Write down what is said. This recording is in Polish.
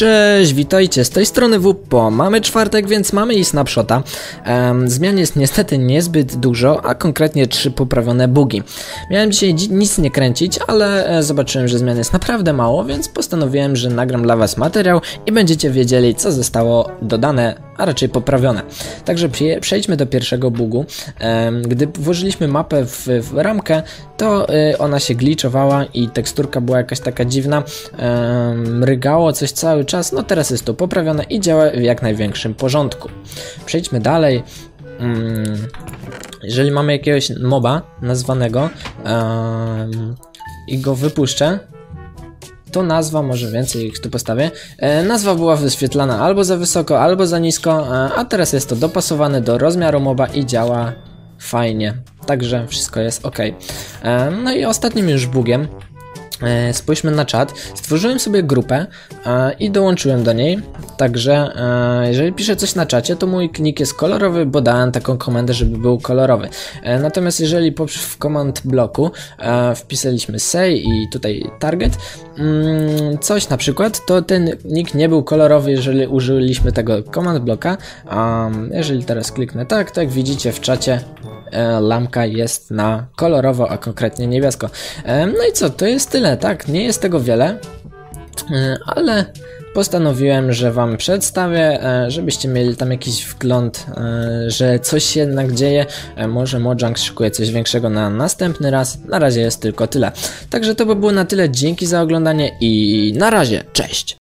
Cześć, witajcie, z tej strony WPO. Mamy czwartek, więc mamy i snapshota. Em, zmian jest niestety niezbyt dużo, a konkretnie trzy poprawione bugi. Miałem dzisiaj dzi- nic nie kręcić, ale e, zobaczyłem, że zmian jest naprawdę mało, więc postanowiłem, że nagram dla was materiał i będziecie wiedzieli, co zostało dodane, a raczej poprawione. Także przejdźmy do pierwszego bugu. Gdy włożyliśmy mapę w, w ramkę, to y, ona się glitchowała i teksturka była jakaś taka dziwna. Mrygało coś cały czas. No teraz jest to poprawione i działa w jak największym porządku. Przejdźmy dalej. Mm, jeżeli mamy jakiegoś moba nazwanego i go wypuszczę, to nazwa, może więcej ich tu postawię. E, nazwa była wyświetlana albo za wysoko, albo za nisko, e, a teraz jest to dopasowane do rozmiaru moba i działa fajnie. Także wszystko jest ok. E, no i ostatnim już bugiem. E, spójrzmy na czat. Stworzyłem sobie grupę e, i dołączyłem do niej. Także e, jeżeli piszę coś na czacie, to mój nick jest kolorowy, bo dałem taką komendę, żeby był kolorowy. Natomiast jeżeli w command bloku wpisaliśmy say i tutaj target, mm, coś na przykład, to ten nick nie był kolorowy, jeżeli użyliśmy tego command bloka. Jeżeli teraz kliknę tak, to jak widzicie w czacie lampka jest na kolorowo, a konkretnie niebiesko. E, no i co, to jest tyle, tak? Nie jest tego wiele, e, ale postanowiłem, że Wam przedstawię, e, żebyście mieli tam jakiś wgląd, e, że coś się jednak dzieje. E, Może Mojang szykuje coś większego na następny raz. Na razie jest tylko tyle. Także to by było na tyle. Dzięki za oglądanie i na razie. Cześć!